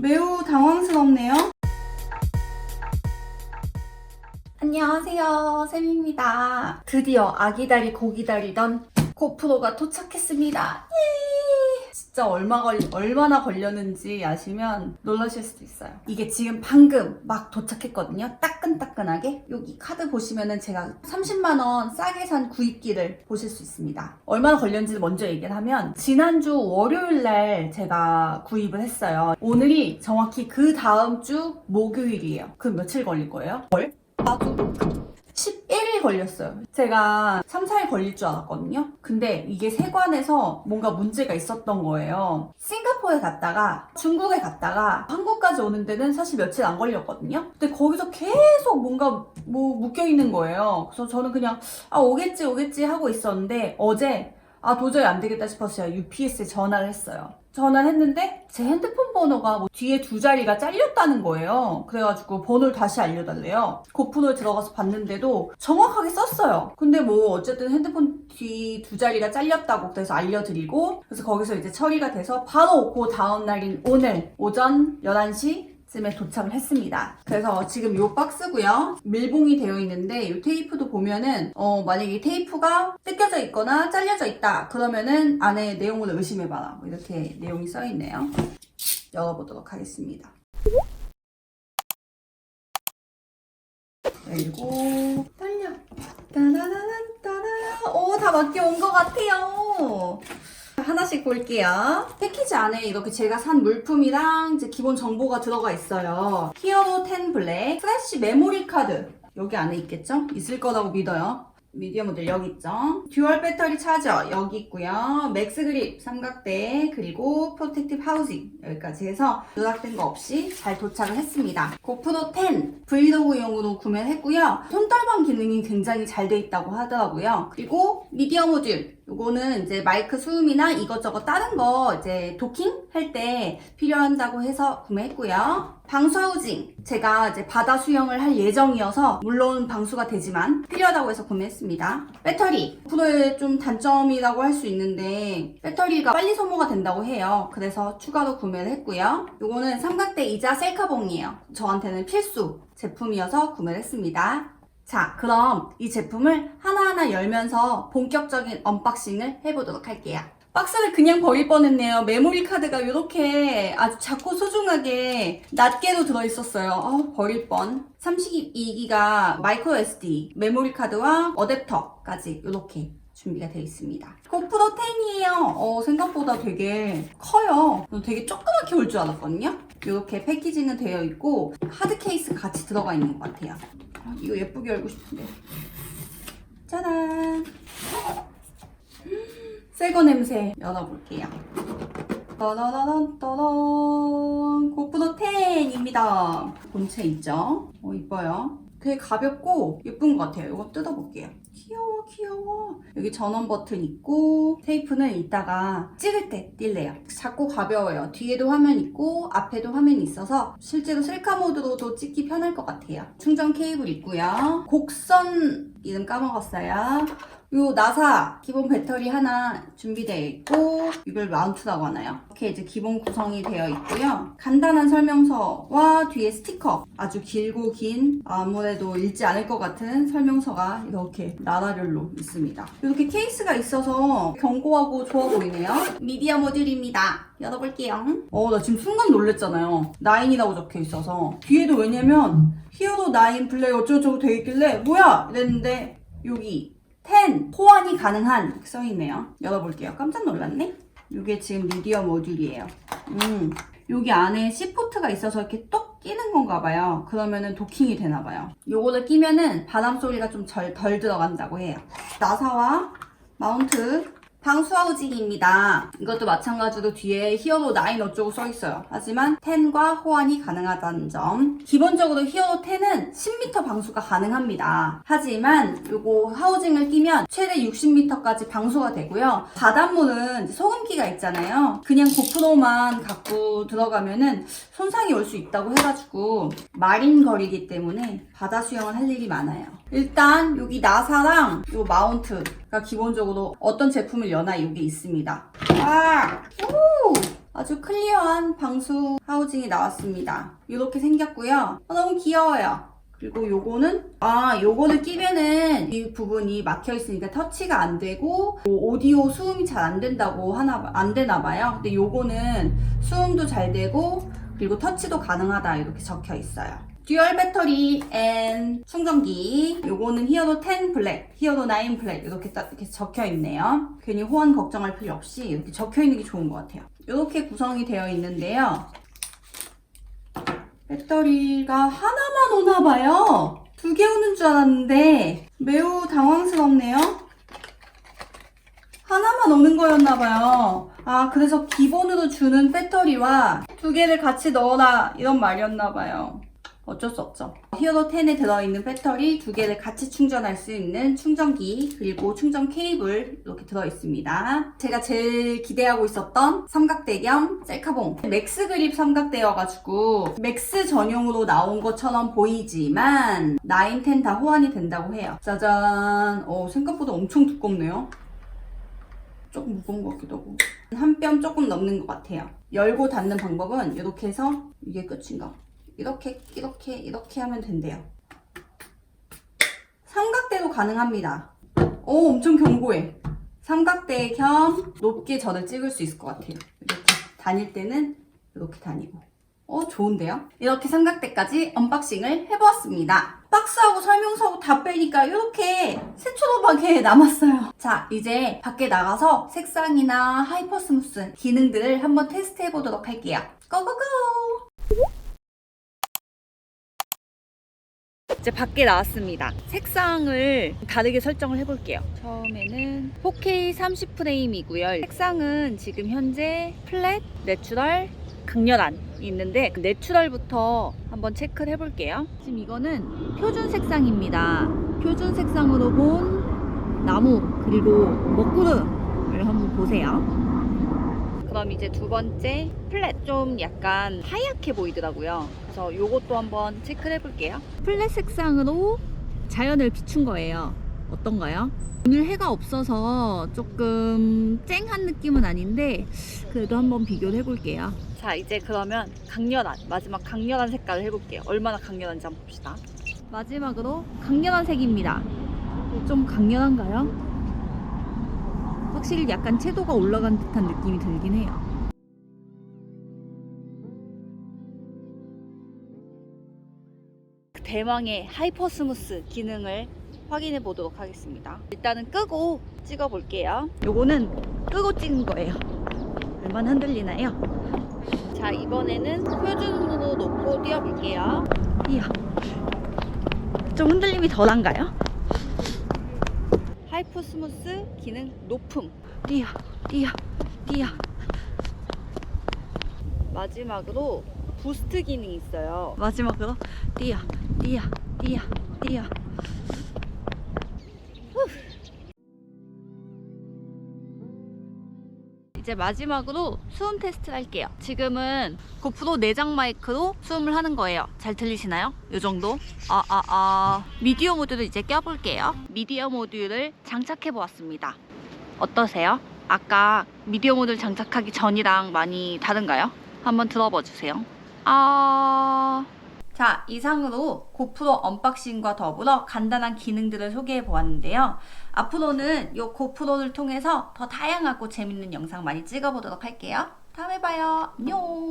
매우 당황스럽네요. 안녕하세요. 쌤입니다. 드디어 아기다리 고기다리던 고프로가 도착했습니다. 예! 진짜 얼마 걸, 얼마나 걸렸는지 아시면 놀라실 수도 있어요. 이게 지금 방금 막 도착했거든요. 따끈따끈하게. 여기 카드 보시면은 제가 30만원 싸게 산 구입기를 보실 수 있습니다. 얼마나 걸렸는지 먼저 얘기를 하면 지난주 월요일 날 제가 구입을 했어요. 오늘이 정확히 그 다음 주 목요일이에요. 그럼 며칠 걸릴 거예요? 월? 나도 11일 걸렸어요. 제가 3, 4일 걸릴 줄 알았거든요. 근데 이게 세관에서 뭔가 문제가 있었던 거예요. 싱가포르에 갔다가 중국에 갔다가 한국까지 오는 데는 사실 며칠 안 걸렸거든요. 근데 거기서 계속 뭔가 뭐 묶여 있는 거예요. 그래서 저는 그냥 아 오겠지 오겠지 하고 있었는데 어제 아 도저히 안 되겠다 싶어서 제가 UPS에 전화를 했어요. 전화를 했는데 제 핸드폰 번호가 뭐 뒤에 두 자리가 잘렸다는 거예요. 그래가지고 번호를 다시 알려달래요. 고프로에 들어가서 봤는데도 정확하게 썼어요. 근데 뭐 어쨌든 핸드폰 뒤 두 자리가 잘렸다고 그래서 알려드리고 그래서 거기서 이제 처리가 돼서 바로 그 다음 날인 오늘 오전 11시 쯤에 도착을 했습니다. 그래서 지금 요 박스고요. 밀봉이 되어 있는데 요 테이프도 보면은 어 만약에 이 테이프가 뜯겨져 있거나 잘려져 있다 그러면은 안에 내용을 의심해봐라 뭐 이렇게 내용이 써 있네요. 열어보도록 하겠습니다. 그리고 딸려. 따라라란따라. 오, 다 맞게 온 것 같아요. 하나씩 볼게요. 패키지 안에 이렇게 제가 산 물품이랑 이제 기본 정보가 들어가 있어요. 히어로 10 블랙, 플래시 메모리 카드. 여기 안에 있겠죠? 있을 거라고 믿어요. 미디어 모델 여기 있죠. 듀얼 배터리 차저 여기 있고요. 맥스 그립 삼각대 그리고 프로텍티브 하우징 여기까지 해서 누락된 거 없이 잘 도착을 했습니다. 고프로 10 브이로그용으로 구매를 했고요. 손떨방 기능이 굉장히 잘 돼 있다고 하더라고요. 그리고 미디어 모듈 요거는 이제 마이크 수음이나 이것저것 다른 거 이제 도킹 할 때 필요한다고 해서 구매했고요. 방수 하우징 제가 이제 바다 수영을 할 예정이어서 물론 방수가 되지만 필요하다고 해서 구매했습니다. 배터리 프로의 좀 단점이라고 할 수 있는데 배터리가 빨리 소모가 된다고 해요. 그래서 추가로 구매를 했고요. 요거는 삼각대 이자 셀카봉이에요. 저한테는 필수 제품이어서 구매를 했습니다. 자, 그럼 이 제품을 하나하나 열면서 본격적인 언박싱을 해보도록 할게요. 박스를 그냥 버릴 뻔했네요. 메모리 카드가 이렇게 아주 작고 소중하게 낱개로 들어있었어요. 어, 버릴 뻔. 32기가 마이크로 SD 메모리 카드와 어댑터까지 이렇게 준비가 되어 있습니다. 고프로 10이에요. 어, 생각보다 되게 커요. 되게 조그맣게 올 줄 알았거든요. 이렇게 패키징은 되어 있고 하드 케이스 같이 들어가 있는 것 같아요. 아, 이거 예쁘게 열고 싶은데. 짜란. 새거 냄새 열어볼게요. 따라라란 따란 고프로 10입니다. 본체 있죠? 어 이뻐요. 되게 가볍고 예쁜 것 같아요. 이거 뜯어볼게요. 귀여워 귀여워. 여기 전원 버튼 있고 테이프는 이따가 찍을 때 뛸래요. 작고 가벼워요. 뒤에도 화면 있고 앞에도 화면이 있어서 실제로 셀카 모드로도 찍기 편할 것 같아요. 충전 케이블 있고요. 곡선 이름 까먹었어요. 요 나사 기본 배터리 하나 준비되어 있고 이걸 마운트라고 하나요? 이렇게 이제 기본 구성이 되어 있고요. 간단한 설명서와 뒤에 스티커 아주 길고 긴 아무래도 읽지 않을 것 같은 설명서가 이렇게 나라별로 있습니다. 이렇게 케이스가 있어서 견고하고 좋아 보이네요. 미디어 모듈입니다. 열어볼게요. 어, 나 지금 순간 놀랬잖아요. 9이라고 적혀 있어서. 뒤에도 왜냐면 히어로 9 블랙 어쩌고저쩌고 되어 있길래 뭐야? 이랬는데 여기 10 호환이 가능한 써있네요. 열어볼게요. 깜짝 놀랐네. 이게 지금 미디어 모듈이에요. 음, 여기 안에 C포트가 있어서 이렇게 똑 끼는 건가 봐요. 그러면은 도킹이 되나 봐요. 요거를 끼면은 바람 소리가 좀 덜 들어간다고 해요. 나사와 마운트 방수 하우징입니다. 이것도 마찬가지로 뒤에 히어로 9 어쩌고 써있어요. 하지만 10과 호환이 가능하다는 점. 기본적으로 히어로 10은 10m 방수가 가능합니다. 하지만 요거 하우징을 끼면 최대 60m까지 방수가 되고요. 바닷물은 소금기가 있잖아요. 그냥 고프로만 갖고 들어가면은 손상이 올 수 있다고 해가지고 마린 거리기 때문에 바다 수영을 할 일이 많아요. 일단 여기 나사랑 요 마운트가 기본적으로 어떤 제품을 여나 여기 있습니다. 아, 오! 아주 클리어한 방수 하우징이 나왔습니다. 이렇게 생겼고요. 아, 너무 귀여워요. 그리고 요거는 아 요거는 끼면은 이 부분이 막혀 있으니까 터치가 안 되고 뭐 오디오 수음이 잘 안 된다고 하나 안 되나 봐요. 근데 요거는 수음도 잘 되고 그리고 터치도 가능하다 이렇게 적혀 있어요. 듀얼 배터리 앤 충전기 요거는 히어로 10 블랙, 히어로 9 블랙 이렇게 딱 이렇게 적혀 있네요. 괜히 호환 걱정할 필요 없이 이렇게 적혀 있는 게 좋은 것 같아요. 이렇게 구성이 되어 있는데요. 배터리가 하나만 오나 봐요. 두 개 오는 줄 알았는데 매우 당황스럽네요. 하나만 오는 거였나 봐요. 아, 그래서 기본으로 주는 배터리와 두 개를 같이 넣어라 이런 말이었나 봐요. 어쩔 수 없죠. 히어로 10에 들어있는 배터리 두 개를 같이 충전할 수 있는 충전기 그리고 충전 케이블 이렇게 들어있습니다. 제가 제일 기대하고 있었던 삼각대 겸 셀카봉 맥스 그립 삼각대여가지고 맥스 전용으로 나온 것처럼 보이지만 9, 10 다 호환이 된다고 해요. 짜잔 어, 생각보다 엄청 두껍네요. 조금 무거운 것 같기도 하고 한 뼘 조금 넘는 것 같아요. 열고 닫는 방법은 이렇게 해서 이게 끝인가? 이렇게 이렇게 이렇게 하면 된대요. 삼각대도 가능합니다. 오 엄청 견고해. 삼각대 겸 높게 저를 찍을 수 있을 것 같아요. 이렇게 다닐 때는 이렇게 다니고. 어 좋은데요? 이렇게 삼각대까지 언박싱을 해보았습니다. 박스하고 설명서하고 다 빼니까 이렇게 새초록하게 남았어요. 자 이제 밖에 나가서 색상이나 하이퍼스무스 기능들을 한번 테스트 해보도록 할게요. 고고고! 이제 밖에 나왔습니다. 색상을 다르게 설정을 해볼게요. 처음에는 4K 30프레임이고요. 색상은 지금 현재 플랫, 내추럴, 강렬한 있는데 그 내추럴부터 한번 체크를 해볼게요. 지금 이거는 표준 색상입니다. 표준 색상으로 본 나무 그리고 먹구름을 한번 보세요. 그럼 이제 두 번째 플랫 좀 약간 하얗게 보이더라고요. 그래서 요것도 한번 체크를 해볼게요. 플랫 색상으로 자연을 비춘 거예요. 어떤가요? 오늘 해가 없어서 조금 쨍한 느낌은 아닌데 그래도 한번 비교를 해볼게요. 자 이제 그러면 강렬한 마지막 강렬한 색깔을 해볼게요. 얼마나 강렬한지 한번 봅시다. 마지막으로 강렬한 색입니다. 좀 강렬한가요? 확실히 약간 채도가 올라간 듯한 느낌이 들긴 해요. 대망의 하이퍼 스무스 기능을 확인해 보도록 하겠습니다. 일단은 끄고 찍어 볼게요. 요거는 끄고 찍은 거예요. 얼마나 흔들리나요? 자, 이번에는 표준으로 놓고 띄워 볼게요. 이야. 좀 흔들림이 덜한가요? 하이퍼 스무스 기능 높음. 띄야, 띄야, 띄야. 마지막으로 부스트 기능이 있어요. 마지막으로 띄야, 띄야, 띄야, 띄야. 이제 마지막으로 수음 테스트를 할게요. 지금은 고프로 내장 마이크로 수음을 하는 거예요. 잘 들리시나요? 이 정도? 아, 아, 아. 미디어 모드를 이제 껴볼게요. 미디어 모듈을 장착해 보았습니다. 어떠세요? 아까 미디어 모드를 장착하기 전이랑 많이 다른가요? 한번 들어봐 주세요. 아. 자, 이상으로 고프로 언박싱과 더불어 간단한 기능들을 소개해 보았는데요. 앞으로는 이 고프로를 통해서 더 다양하고 재밌는 영상 많이 찍어 보도록 할게요. 다음에 봐요. 안녕.